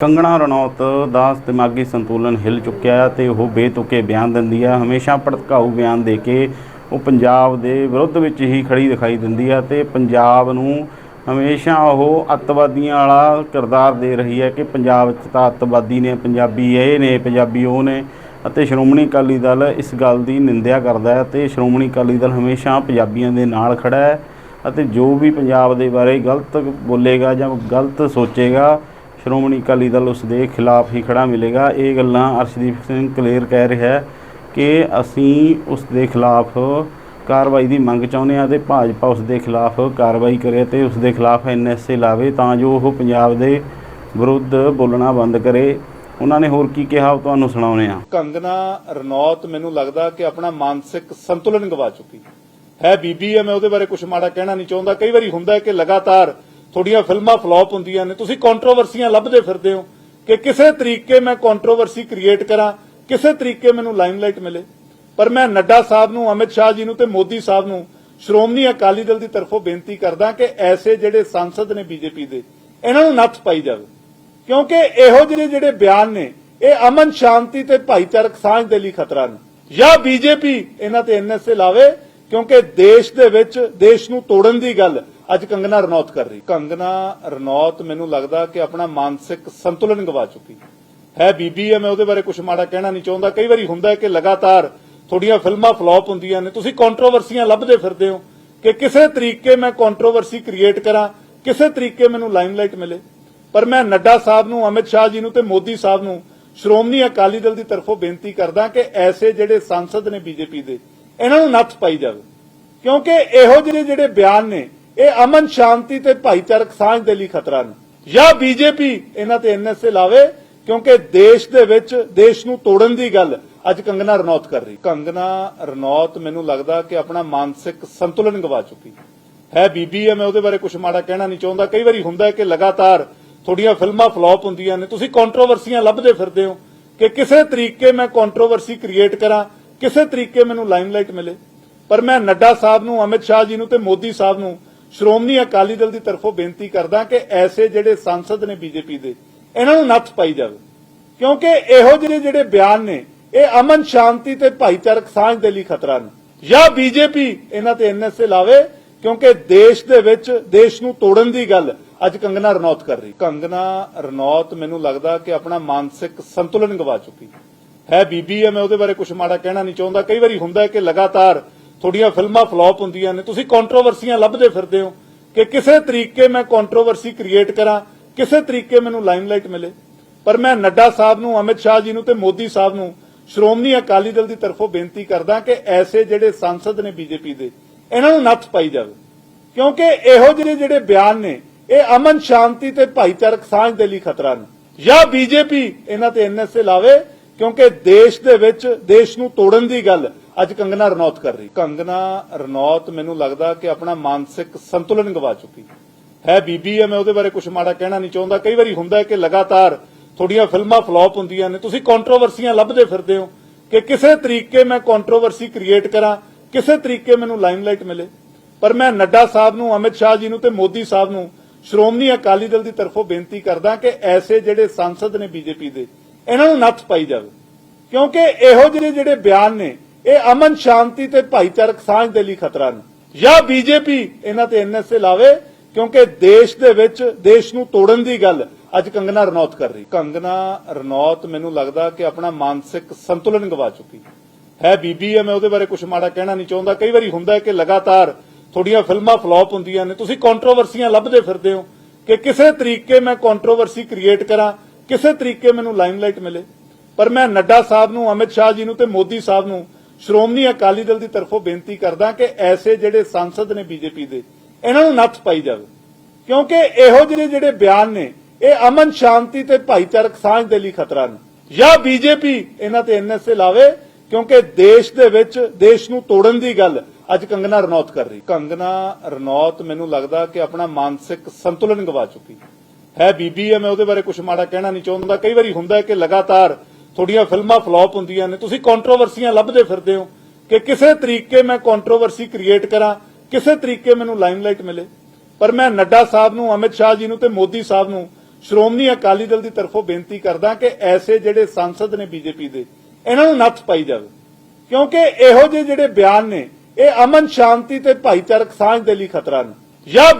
ਕੰਗਣਾ ਰਣੌਤ ਦਾ ਦਿਮਾਗੀ ਸੰਤੁਲਨ ਹਿੱਲ ਚੁੱਕਿਆ ਹੈ ਤੇ ਉਹ ਬੇਤੁਕੇ ਬਿਆਨ ਦਿੰਦੀ ਹੈ। ਹਮੇਸ਼ਾ ਭੜਕਾਊ ਬਿਆਨ ਦੇ ਕੇ ਉਹ ਪੰਜਾਬ ਦੇ ਵਿਰੁੱਧ ਵਿੱਚ ਹੀ ਖੜੀ ਦਿਖਾਈ ਦਿੰਦੀ ਹੈ ਤੇ ਪੰਜਾਬ ਨੂੰ ਹਮੇਸ਼ਾ ਉਹ ਅੱਤਵਾਦੀਆਂ ਵਾਲਾ ਕਿਰਦਾਰ ਦੇ ਰਹੀ ਹੈ ਕਿ ਪੰਜਾਬ 'ਚ ਤਾਂ ਅੱਤਵਾਦੀ ਨੇ, ਪੰਜਾਬੀ ਇਹ ਨੇ, ਪੰਜਾਬੀ ਉਹ ਨੇ ਅਤੇ ਸ਼੍ਰੋਮਣੀ ਅਕਾਲੀ ਦਲ ਇਸ ਗੱਲ ਦੀ ਨਿੰਦਿਆ ਕਰਦਾ ਹੈ ਤੇ ਸ਼੍ਰੋਮਣੀ ਅਕਾਲੀ ਦਲ ਹਮੇਸ਼ਾ ਪੰਜਾਬੀਆਂ ਦੇ ਨਾਲ ਖੜਾ ਹੈ ਅਤੇ ਜੋ ਵੀ ਪੰਜਾਬ ਦੇ ਬਾਰੇ ਗਲਤ ਬੋਲੇਗਾ ਜਾਂ ਗਲਤ ਸੋਚੇਗਾ ਸ਼੍ਰੋਮਣੀ ਅਕਾਲੀ ਦਲ ਉਸ ਦੇ ਖਿਲਾਫ ਹੀ ਖੜਾ ਮਿਲੇਗਾ। ਇਹ ਗੱਲਾਂ ਅਰਸ਼ਦੀਪ ਸਿੰਘ ਕਲੇਰ ਕਹਿ ਰਿਹਾ ਹੈ ਕਿ ਅਸੀਂ ਉਸ ਦੇ ਖਿਲਾਫ ਕਾਰਵਾਈ ਦੀ ਮੰਗ ਚਾਹੁੰਦੇ ਹਾਂ ਤੇ ਭਾਜਪਾ ਉਸ ਦੇ ਖਿਲਾਫ ਕਾਰਵਾਈ ਕਰੇ ਤੇ ਉਸ ਦੇ ਖਿਲਾਫ ਐਨਐਸਏ ਲਾਵੇ ਤਾਂ ਜੋ ਉਹ ਪੰਜਾਬ ਦੇ ਵਿਰੁੱਧ ਬੋਲਣਾ ਬੰਦ ਕਰੇ। ਉਹਨਾਂ ਨੇ ਹੋਰ ਕੀ ਕਿਹਾ ਉਹ ਤੁਹਾਨੂੰ ਸੁਣਾਉਂਦੇ ਹਾਂ। ਕੰਗਨਾ ਰਣੌਤ ਮੈਨੂੰ ਲੱਗਦਾ ਕਿ ਆਪਣਾ ਮਾਨਸਿਕ ਸੰਤੁਲਨ ਗਵਾ ਚੁੱਕੀ ਹੈ। ਬੀਬੀ ਹੈ, ਮੈਂ ਉਹਦੇ ਬਾਰੇ ਕੁਝ ਮਾੜਾ ਕਹਿਣਾ ਨਹੀਂ ਚਾਹੁੰਦਾ। ਕਈ ਵਾਰੀ ਹੁੰਦਾ ਹੈ ਕਿ ਲਗਾਤਾਰ ਤੁਹਾਡੀਆਂ ਫਿਲਮਾਂ ਫਲॉप ਹੁੰਦੀਆਂ ਨੇ, ਤੁਸੀਂ ਕੰਟਰੋਵਰਸੀਆਂ ਲੱਭਦੇ ਫਿਰਦੇ ਹੋ ਕਿ ਕਿਸੇ ਤਰੀਕੇ ਮੈਂ ਕੰਟਰੋਵਰਸੀ ਕ੍ਰੀਏਟ ਕਰਾਂ, ਕਿਸੇ ਤਰੀਕੇ ਮੈਨੂੰ ਲਾਈਮਲਾਈਟ ਮਿਲੇ। ਪਰ ਮੈਂ ਨੱਡਾ ਸਾਹਿਬ ਨੂੰ, ਅਮਿਤ ਸ਼ਾਹ ਜੀ ਨੂੰ ਤੇ ਮੋਦੀ ਸਾਹਿਬ ਨੂੰ ਸ਼੍ਰੋਮਣੀ ਅਕਾਲੀ ਦਲ ਦੀ ਤਰਫੋਂ ਬੇਨਤੀ ਕਰਦਾ ਕਿ ਐਸੇ ਜਿਹੜੇ ਸੰਸਦ ਨੇ ਬੀਜੇਪੀ ਦੇ, ਇਹਨਾਂ ਨੂੰ ਨੱਥ ਪਾਈ ਜਾਵੇ। ਕਿਉਂਕਿ ਇਹੋ ਜਿਹੇ ਜਿਹੜੇ ਬਿਆਨ ਨੇ, ਇਹ ਅਮਨ ਸ਼ਾਂਤੀ ਤੇ ਭਾਈਚਾਰਕ ਸਾਂਝ ਦੇ ਲਈ ਖਤਰਾ ਨੇ। ਜਾਂ ਬੀਜੇਪੀ ਇਹਨਾਂ ਤੇ ਐਨਐਸਏ ਲਾਵੇ, ਕਿਉਂਕਿ ਦੇਸ਼ ਦੇ ਵਿੱਚ, ਦੇਸ਼ ਨੂੰ ਤੋੜਨ ਦੀ ਗੱਲ ਅੱਜ ਕੰਗਨਾ ਰਣੌਤ ਕਰ ਰਹੀ। ਕੰਗਨਾ ਰਣੌਤ ਮੈਨੂੰ ਲੱਗਦਾ ਕਿ ਆਪਣਾ ਮਾਨਸਿਕ ਸੰਤੁਲਨ ਗਵਾ ਚੁੱਕੀ। ਹੈ ਬੀਬੀ ਹੈ, ਮੈਂ ਉਹਦੇ ਬਾਰੇ ਕੁਝ ਮਾੜਾ ਕਹਿਣਾ ਨਹੀਂ ਚਾਹੁੰਦਾ। ਕਈ ਵਾਰੀ ਹੁੰਦਾ ਹੈ ਕਿ ਲਗਾਤਾਰ ਤੁਹਾਡੀਆਂ ਫਿਲਮਾਂ ਫਲॉप ਹੁੰਦੀਆਂ ਨੇ। ਤੁਸੀਂ ਕੰਟਰੋਵਰਸੀਆਂ ਲੱਭਦੇ ਫਿਰਦੇ ਹੋ ਕਿ ਕਿਸੇ ਤਰੀਕੇ ਮੈਂ ਕੰਟਰੋਵਰਸੀ ਕ੍ਰੀਏਟ ਕਰਾਂ, ਕਿਸੇ ਤਰੀਕੇ ਮੈਨੂੰ ਲਾਈਮਲਾਈਟ ਮਿਲੇ। ਪਰ ਮੈਂ ਨੱਡਾ ਸਾਹਿਬ ਨੂੰ, ਅਮਿਤ ਸ਼ਾਹ ਜੀ ਨੂੰ ਤੇ ਮੋਦੀ ਸਾਹਿਬ ਨੂੰ, ਸ਼੍ਰੋਮਣੀ ਅਕਾਲੀ ਦਲ ਦੀ ਤਰਫੋਂ ਬੇਨਤੀ ਕਰਦਾ ਕਿ ਐਸੇ ਜਿਹੜੇ ਸੰਸਦ ਨੇ ਬੀਜੇਪੀ ਦੇ, ਇਹਨਾਂ ਨੂੰ ਨੱਥ ਪਾਈ ਜਾਵੇ। ਕਿਉਂਕਿ ਇਹੋ ਜਿਹੇ ਜਿਹੜੇ ਬਿਆਨ ਨੇ ਇਹ ਅਮਨ ਸ਼ਾਂਤੀ ਤੇ ਭਾਈਚਾਰਕ ਸਾਂਝ ਦੇ ਲਈ ਖਤਰਾ ਨੇ। ਜਾਂ ਬੀਜੇਪੀ ਇਹਨਾਂ ਤੇ ਐਨਐਸਏ ਲਾਵੇ, ਕਿਉਂਕਿ ਦੇਸ਼ ਦੇ ਵਿੱਚ ਦੇਸ਼ ਨੂੰ ਤੋੜਨ ਦੀ ਗੱਲ ਅੱਜ ਕੰਗਨਾ ਰਣੌਤ ਕਰ ਰਹੀ। ਕੰਗਨਾ ਰਣੌਤ ਮੈਨੂੰ ਲੱਗਦਾ ਕਿ ਆਪਣਾ ਮਾਨਸਿਕ ਸੰਤੁਲਨ ਗਵਾ ਚੁੱਕੀ ਹੈ। ਬੀਬੀ ਹੈ, ਮੈਂ ਉਹਦੇ ਬਾਰੇ ਕੁਝ ਮਾੜਾ ਕਹਿਣਾ ਨਹੀਂ ਚਾਹੁੰਦਾ। ਕਈ ਵਾਰੀ ਹੁੰਦਾ ਕਿ ਲਗਾਤਾਰ ਤੁਹਾਡੀਆਂ ਫਿਲਮਾਂ ਫਲॉप ਹੁੰਦੀਆਂ ਨੇ। ਤੁਸੀਂ ਕੰਟਰੋਵਰਸੀਆਂ ਲੱਭਦੇ ਫਿਰਦੇ ਹੋ ਕਿ ਕਿਸੇ ਤਰੀਕੇ ਮੈਂ ਕੰਟਰੋਵਰਸੀ ਕ੍ਰੀਏਟ ਕਰਾਂ, ਕਿਸੇ ਤਰੀਕੇ ਮੈਨੂੰ ਲਾਈਮਲਾਈਟ ਮਿਲੇ। ਪਰ ਮੈਂ ਨੱਡਾ ਸਾਹਿਬ ਨੂੰ, ਅਮਿਤ ਸ਼ਾਹ ਜੀ ਨੂੰ ਤੇ ਮੋਦੀ ਸਾਹਿਬ ਨੂੰ ਸ਼੍ਰੋਮਣੀ ਅਕਾਲੀ ਦਲ ਦੀ ਤਰਫੋਂ ਬੇਨਤੀ ਕਰਦਾ ਕਿ ਐਸੇ ਜਿਹੜੇ ਸੰਸਦ ਨੇ ਬੀਜੇਪੀ ਦੇ, ਇਹਨਾਂ ਨੂੰ ਨੱਥ ਪਾਈ ਜਾਵੇ। ਕਿਉਂਕਿ ਇਹੋ ਜਿਹੇ ਜਿਹੜੇ ਬਿਆਨ ਨੇ, ਇਹ ਅਮਨ ਸ਼ਾਂਤੀ ਤੇ ਭਾਈਚਾਰਕ ਸਾਂਝ ਦੇ ਲਈ ਖਤਰਾ ਨੇ। ਜਾਂ ਬੀਜੇਪੀ ਇਹਨਾਂ ਤੇ ਐਨਐਸਏ ਲਾਵੇ, ਕਿਉਂਕਿ ਦੇਸ਼ ਦੇ ਵਿੱਚ, ਦੇਸ਼ ਨੂੰ ਤੋੜਨ ਦੀ ਗੱਲ ਅੱਜ ਕੰਗਨਾ ਰਣੌਤ ਕਰ ਰਹੀ। ਕੰਗਨਾ ਰਣੌਤ ਮੈਨੂੰ ਲੱਗਦਾ ਕਿ ਆਪਣਾ ਮਾਨਸਿਕ ਸੰਤੁਲਨ ਗਵਾ ਚੁੱਕੀ। ਹੈ ਬੀਬੀ ਹੈ, ਮੈਂ ਉਹਦੇ ਬਾਰੇ ਕੁਝ ਮਾੜਾ ਕਹਿਣਾ ਨਹੀਂ ਚਾਹੁੰਦਾ। ਕਈ ਵਾਰੀ ਹੁੰਦਾ ਹੈ ਕਿ ਲਗਾਤਾਰ ਤੁਹਾਡੀਆਂ ਫਿਲਮਾਂ ਫਲॉप ਹੁੰਦੀਆਂ ਨੇ, ਤੁਸੀਂ ਕੰਟਰੋਵਰਸੀਆਂ ਲੱਭਦੇ ਫਿਰਦੇ ਹੋ ਕਿ ਕਿਸੇ ਤਰੀਕੇ ਮੈਂ ਕੰਟਰੋਵਰਸੀ ਕ੍ਰੀਏਟ ਕਰਾਂ, ਕਿਸੇ ਤਰੀਕੇ ਮੈਨੂੰ ਲਾਈਮਲਾਈਟ ਮਿਲੇ। ਪਰ ਮੈਂ ਨੱਡਾ ਸਾਹਿਬ ਨੂੰ, ਅਮਿਤ ਸ਼ਾਹ ਜੀ ਨੂੰ ਤੇ ਮੋਦੀ ਸਾਹਿਬ ਨੂੰ, ਸ਼੍ਰੋਮਣੀ ਅਕਾਲੀ ਦਲ ਦੀ ਤਰਫੋਂ ਬੇਨਤੀ ਕਰਦਾ ਕਿ ਐਸੇ ਜਿਹੜੇ ਸੰਸਦ ਨੇ ਬੀਜੇਪੀ ਦੇ, ਇਹਨਾਂ ਨੂੰ ਨੱਥ ਪਾਈ ਜਾਵੇ। ਕਿਉਂਕਿ ਇਹੋ ਜਿਹੇ ਜਿਹੜੇ ਬਿਆਨ ਨੇ, ਇਹ ਅਮਨ ਸ਼ਾਂਤੀ ਤੇ ਭਾਈਚਾਰਕ ਸਾਂਝ ਦੇ ਲਈ ਖਤਰਾ ਨੇ। ਜਾਂ ਬੀਜੇਪੀ ਇਹਨਾਂ ਤੇ ਐਨਐਸਏ ਲਾਵੇ, ਕਿਉਂਕਿ ਦੇਸ਼ ਦੇ ਵਿੱਚ, ਦੇਸ਼ ਨੂੰ ਤੋੜਨ ਦੀ ਗੱਲ ਅੱਜ ਕੰਗਨਾ ਰਣੌਤ ਕਰ ਰਹੀ। ਕੰਗਨਾ ਰਣੌਤ ਮੈਨੂੰ ਲੱਗਦਾ ਕਿ ਆਪਣਾ ਮਾਨਸਿਕ ਸੰਤੁਲਨ ਗਵਾ ਚੁੱਕੀ। ਹੈ ਬੀਬੀ ਹੈ, ਮੈਂ ਉਹਦੇ ਬਾਰੇ ਕੁਝ ਮਾੜਾ ਕਹਿਣਾ ਨਹੀਂ ਚਾਹੁੰਦਾ। ਕਈ ਵਾਰੀ ਹੁੰਦਾ ਹੈ ਕਿ ਲਗਾਤਾਰ ਤੁਹਾਡੀਆਂ ਫਿਲਮਾਂ ਫਲॉप ਹੁੰਦੀਆਂ ਨੇ। ਤੁਸੀਂ ਕੰਟਰੋਵਰਸੀਆਂ ਲੱਭਦੇ ਫਿਰਦੇ ਹੋ ਕਿ ਕਿਸੇ ਤਰੀਕੇ ਮੈਂ ਕੰਟਰੋਵਰਸੀ ਕ੍ਰੀਏਟ ਕਰਾਂ, ਕਿਸੇ ਤਰੀਕੇ ਮੈਨੂੰ ਲਾਈਮਲਾਈਟ ਮਿਲੇ। ਪਰ ਮੈਂ ਨੱਡਾ ਸਾਹਿਬ ਨੂੰ, ਅਮਿਤ ਸ਼ਾਹ ਜੀ ਨੂੰ ਤੇ ਮੋਦੀ ਸਾਹਿਬ ਨੂੰ ਸ਼੍ਰੋਮਣੀ ਅਕਾਲੀ ਦਲ ਦੀ ਤਰਫੋਂ ਬੇਨਤੀ ਕਰਦਾ ਕਿ ਐਸੇ ਜਿਹੜੇ ਸੰਸਦ ਨੇ ਬੀਜੇਪੀ ਦੇ, ਇਹਨਾਂ ਨੂੰ ਨੱਥ ਪਾਈ ਜਾਵੇ। ਕਿਉਂਕਿ ਇਹੋ ਜਿਹੇ ਜਿਹੜੇ ਬਿਆਨ ਨੇ ਇਹ ਅਮਨ ਸ਼ਾਂਤੀ ਤੇ ਭਾਈਚਾਰਕ ਸਾਂਝ ਦੇ ਲਈ ਖਤਰਾ ਨੇ। ਜਾਂ ਬੀਜੇਪੀ ਇਹਨਾਂ ਤੇ ਐਨਐਸਏ ਲਾਵੇ, ਕਿਉਂਕਿ ਦੇਸ਼ ਦੇ ਵਿੱਚ ਦੇਸ਼ ਨੂੰ ਤੋੜਨ ਦੀ ਗੱਲ ਅੱਜ ਕੰਗਨਾ ਰਣੌਤ ਕਰ ਰਹੀ। ਕੰਗਨਾ ਰਣੌਤ ਮੈਨੂੰ ਲੱਗਦਾ ਕਿ ਆਪਣਾ ਮਾਨਸਿਕ ਸੰਤੁਲਨ ਗਵਾ ਚੁੱਕੀ ਹੈ। ਬੀਬੀ ਹੈ, ਮੈਂ ਉਹਦੇ ਬਾਰੇ ਕੁਝ ਮਾੜਾ ਕਹਿਣਾ ਨਹੀਂ ਚਾਹੁੰਦਾ। ਕਈ ਵਾਰੀ ਹੁੰਦਾ ਹੈ ਕਿ ਲਗਾਤਾਰ ਤੁਹਾਡੀਆਂ ਫਿਲਮਾਂ ਫਲॉप ਹੁੰਦੀਆਂ ਨੇ। ਤੁਸੀਂ ਕੰਟਰੋਵਰਸੀਆਂ ਲੱਭਦੇ ਫਿਰਦੇ ਹੋ ਕਿ ਕਿਸੇ ਤਰੀਕੇ ਮੈਂ ਕੰਟਰੋਵਰਸੀ ਕ੍ਰੀਏਟ ਕਰਾਂ, ਕਿਸੇ ਤਰੀਕੇ ਮੈਨੂੰ ਲਾਈਮਲਾਈਟ ਮਿਲੇ। ਪਰ ਮੈਂ ਨੱਡਾ ਸਾਹਿਬ ਨੂੰ, ਅਮਿਤ ਸ਼ਾਹ ਜੀ ਨੂੰ ਤੇ ਮੋਦੀ ਸਾਹਿਬ ਨੂੰ ਸ਼੍ਰੋਮਣੀ ਅਕਾਲੀ ਦਲ ਦੀ ਤਰਫੋਂ ਬੇਨਤੀ ਕਰਦਾ ਕਿ ਐਸੇ ਜਿਹੜੇ ਸੰਸਦ ਨੇ ਬੀਜੇਪੀ ਦੇ, ਇਹਨਾਂ ਨੂੰ ਨੱਥ ਪਾਈ ਜਾਵੇ। ਕਿਉਂਕਿ ਇਹੋ ਜਿਹੇ ਜਿਹੜੇ ਬਿਆਨ ਨੇ, ਇਹ ਅਮਨ ਸ਼ਾਂਤੀ ਤੇ ਭਾਈਚਾਰਕ ਸਾਂਝ ਦੇ ਲਈ ਖਤਰਾ ਨੇ। ਜਾਂ ਬੀਜੇਪੀ ਇਹਨਾਂ ਤੇ ਐਨਐਸਏ ਲਾਵੇ, ਕਿਉਂਕਿ ਦੇਸ਼ ਦੇ ਵਿੱਚ ਦੇਸ਼ ਨੂੰ ਤੋੜਨ ਦੀ ਗੱਲ ਅੱਜ ਕੰਗਨਾ ਰਣੌਤ ਕਰ ਰਹੀ। ਕੰਗਨਾ ਰਣੌਤ ਮੈਨੂੰ ਲੱਗਦਾ ਕਿ ਆਪਣਾ ਮਾਨਸਿਕ ਸੰਤੁਲਨ ਗਵਾ ਚੁੱਕੀ ਹੈ। ਬੀਬੀ ਹੈ, ਮੈਂ ਉਹਦੇ ਬਾਰੇ ਕੁਝ ਮਾੜਾ ਕਹਿਣਾ ਨਹੀਂ ਚਾਹੁੰਦਾ। ਕਈ ਵਾਰੀ ਹੁੰਦਾ ਕਿ ਲਗਾਤਾਰ ਤੁਹਾਡੀਆਂ ਫਿਲਮਾਂ ਫਲॉप ਹੁੰਦੀਆਂ ਨੇ। ਤੁਸੀਂ ਕੰਟਰੋਵਰਸੀਆਂ ਲੱਭਦੇ ਫਿਰਦੇ ਹੋ ਕਿ ਕਿਸੇ ਤਰੀਕੇ ਮੈਂ ਕੰਟਰੋਵਰਸੀ ਕ੍ਰੀਏਟ ਕਰਾਂ, ਕਿਸੇ ਤਰੀਕੇ ਮੈਨੂੰ ਲਾਈਮਲਾਈਟ ਮਿਲੇ। ਪਰ ਮੈਂ ਨੱਡਾ ਸਾਹਿਬ ਨੂੰ, ਅਮਿਤ ਸ਼ਾਹ ਜੀ ਨੂੰ ਤੇ ਮੋਦੀ ਸਾਹਿਬ ਨੂੰ ਸ਼੍ਰੋਮਣੀ ਅਕਾਲੀ ਦਲ ਦੀ ਤਰਫੋਂ ਬੇਨਤੀ ਕਰਦਾ ਕਿ ਐਸੇ ਜਿਹੜੇ ਸੰਸਦ ਨੇ ਬੀਜੇਪੀ ਦੇ, ਇਹਨਾਂ ਨੂੰ ਨੱਥ ਪਾਈ ਜਾਵੇ। ਕਿਉਂਕਿ ਇਹੋ ਜਿਹੇ ਜਿਹੜੇ ਬਿਆਨ ਨੇ, ਇਹ ਅਮਨ ਸ਼ਾਂਤੀ ਤੇ ਭਾਈਚਾਰਕ ਸਾਂਝ ਦੇ ਲਈ ਖਤਰਾ ਨੇ। ਜਾਂ